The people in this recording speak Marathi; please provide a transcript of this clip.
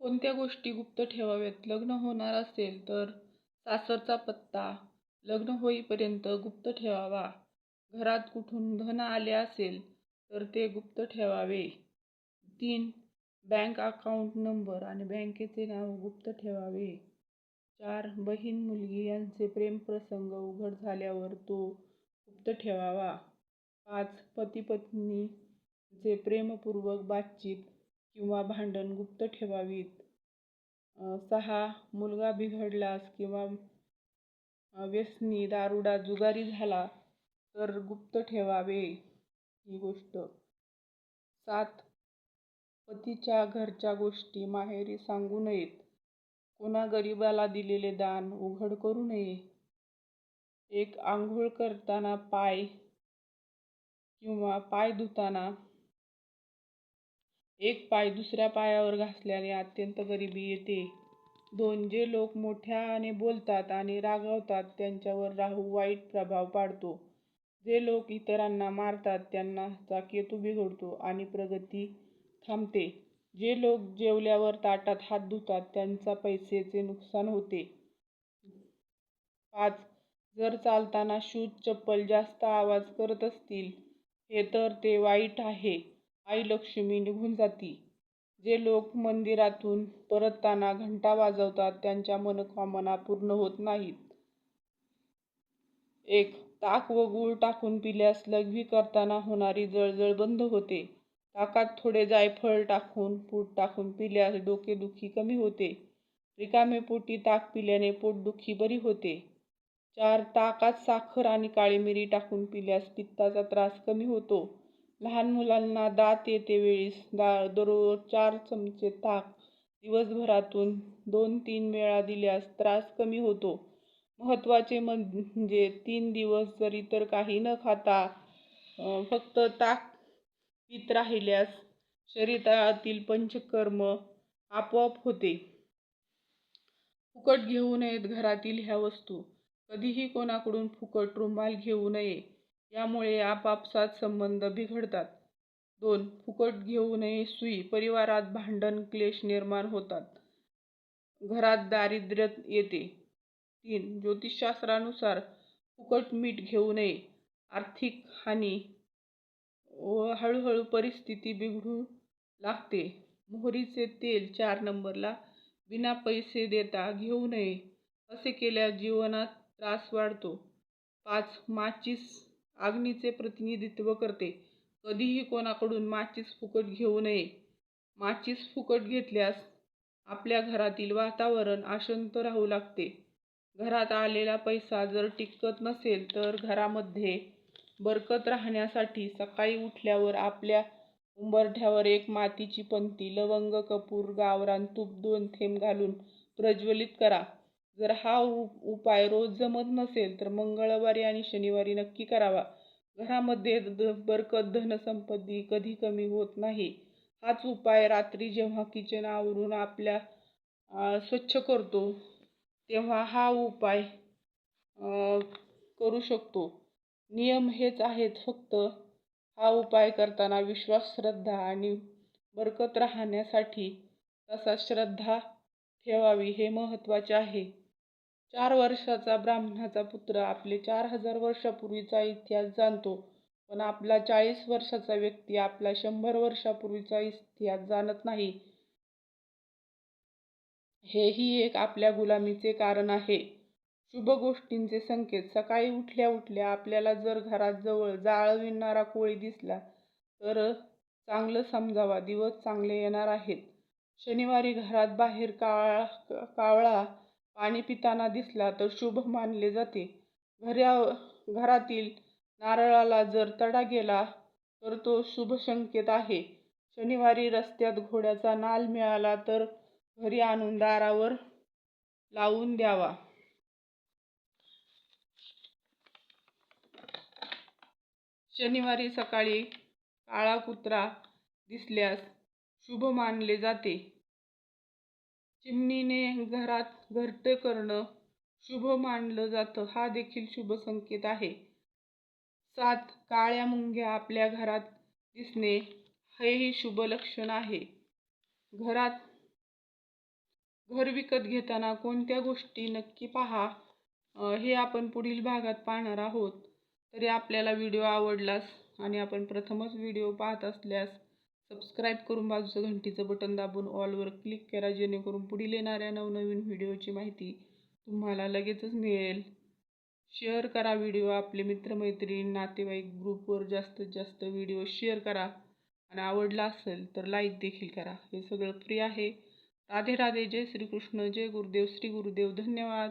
कोणत्या गोष्टी गुप्त ठेवाव्यात? लग्न होणार असेल तर सासरचा पत्ता लग्न होईपर्यंत गुप्त ठेवावा. घरात कुठून धन आले असेल तर ते गुप्त ठेवावे. तीन बँक अकाउंट नंबर आणि बँकेचे नाव गुप्त ठेवावे. चार बहीण मुलगी यांचे प्रेमप्रसंग उघड झाल्यावर तो गुप्त ठेवावा. पाच पती पत्नीचे प्रेमपूर्वक बातचीत किंवा भांडण गुप्त ठेवावीत. सहा मुलगा बिघडलास किंवा व्यसनी दारुडा जुगारी झाला तर गुप्त ठेवावे ही गोष्ट. सात पतीच्या घरच्या गोष्टी माहेरी सांगू नयेत. कोणा गरिबाला दिलेले दान उघड करू नये. एक आंघोळ करताना पाय किंवा पाय धुताना एक पाय दुसऱ्या पायावर घासल्याने अत्यंत गरिबी येते. दोन जे लोक मोठ्याने बोलतात आणि रागावतात त्यांच्यावर राहू वाईट प्रभाव पाडतो. जे लोक इतरांना मारतात त्यांनाचा केतू बिघडतो आणि प्रगती थांबते. जे लोक जेवल्यावर ताटात हात धुतात त्यांचा पैसेचे नुकसान होते. पाच जर चालताना शूज चप्पल जास्त आवाज करत असतील हे तर ते वाईट आहे. आई लक्ष्मी निघून जाती. जे लोक मंदिरातून परतताना घंटा वाजवतात त्यांच्या मनोकामना पूर्ण होत नाहीत. एक ताक व गूळ टाकून पिल्यास लघवी करताना होणारी जळजळ बंद होते. ताकात थोडे जायफळ टाकून पूट टाकून पिल्यास डोकेदुखी कमी होते. रिकामे पोटी ताक पिल्याने पोटदुखी बरी होते. चार ताकात साखर आणि काळी मिरी टाकून पिल्यास पित्ताचा त्रास कमी होतो. लहान मुलांना दात येते वेळीस दा दररोज चार चमचे ताक. दिवसभरातून दोन तीन वेळा दिल्यास त्रास कमी होतो. महत्त्वाचे म्हणजे तीन दिवस जर इतर काही न खाता फक्त ताक पित राहिल्यास शरीरातील पंचकर्म आपोआप होते. फुकट घेऊ नयेत घरातील ह्या वस्तू. कधीही कोणाकडून फुकट रुमाल घेऊ नये. यामुळे आपापसात संबंध बिघडतात. दोन फुकट घेऊ नये सुई. परिवारात भांडण क्लेश निर्माण होतात. घरात दारिद्र्य येते. तीन ज्योतिषशास्त्रानुसार फुकट मीठ घेऊ नये. आर्थिक हानी व हळूहळू परिस्थिती बिघडू लागते. मोहरीचे तेल चार नंबरला बिना पैसे देता घेऊ नये असे केल्यास जीवनात त्रास वाढतो. पाच माचीस अग्नीचे प्रतिनिधित्व करते. कधीही कोणाकडून माचीस फुकट घेऊ नये. माचीस फुकट घेतल्यास आपल्या घरातील वातावरण अशांत राहू लागते. घरात आलेला पैसा जर टिकत नसेल तर घरामध्ये बरकत राहण्यासाठी सकाळी उठल्यावर आपल्या उंबरठ्यावर एक मातीची पंती लवंग कपूर गावरान तूप दोन थेंब घालून प्रज्वलित करा. जर हा उपाय रोज जमत नसेल तर मंगळवारी आणि शनिवारी नक्की करावा. घरामध्ये बरकत धनसंपत्ती कधी कमी होत नाही हाच उपाय रात्री जेव्हा किचन आवरून आपल्या स्वच्छ करतो तेव्हा हा उपाय करू शकतो. नियम हेच आहेत फक्त हा उपाय करताना विश्वास श्रद्धा आणि बरकत राहण्यासाठी तसा श्रद्धा ठेवावी हे महत्त्वाचे आहे. चार वर्षाचा ब्राह्मणाचा पुत्र आपले चार हजार वर्षापूर्वीचा इतिहास जाणतो. पण आपला चाळीस वर्षाचा व्यक्ती आपला शंभर वर्षापूर्वीचा इतिहास जाणत नाही. हेही एक आपल्या गुलामीचे कारण आहे. शुभ गोष्टींचे संकेत. सकाळी उठल्या उठल्या आपल्याला जर घरात जवळ जाळविणारा कोळी दिसला तर चांगलं समजावा. दिवस चांगले येणार आहेत. शनिवारी घरात बाहेर काळा कावळा पाणी पिताना दिसला तर शुभ मानले जाते. घरा घरातील नारळाला जर तडा गेला तर तो शुभ संकेत आहे. शनिवारी रस्त्यात घोड्याचा नाल मिळाला तर घरी आणून दारावर लावून द्यावा. शनिवारी सकाळी काळा कुत्रा दिसल्यास शुभ मानले जाते. चिमणीने घरात घरटे करणं शुभ मानलं जातं. हा देखील शुभ संकेत आहे. सात काळ्या मुंग्या आपल्या घरात दिसणे हेही शुभ लक्षण आहे. घरात घर विकत घेताना कोणत्या गोष्टी नक्की पहा हे आपण पुढील भागात पाहणार आहोत. तरी आपल्याला व्हिडिओ आवडलास आणि आपण प्रथमच व्हिडिओ पाहत असल्यास सबस्क्राईब करून बाजूचं घंटीचं बटन दाबून ऑलवर क्लिक करा जेणेकरून पुढील येणाऱ्या नवनवीन व्हिडिओची माहिती तुम्हाला लगेचच मिळेल. शेअर करा व्हिडिओ आपले मित्रमैत्रीण नातेवाईक ग्रुपवर जास्तीत जास्त व्हिडिओ शेअर करा. आणि आवडला असेल तर लाईक देखील करा. हे सगळं फ्री आहे. राधे राधे जय श्रीकृष्ण जय गुरुदेव श्री गुरुदेव धन्यवाद.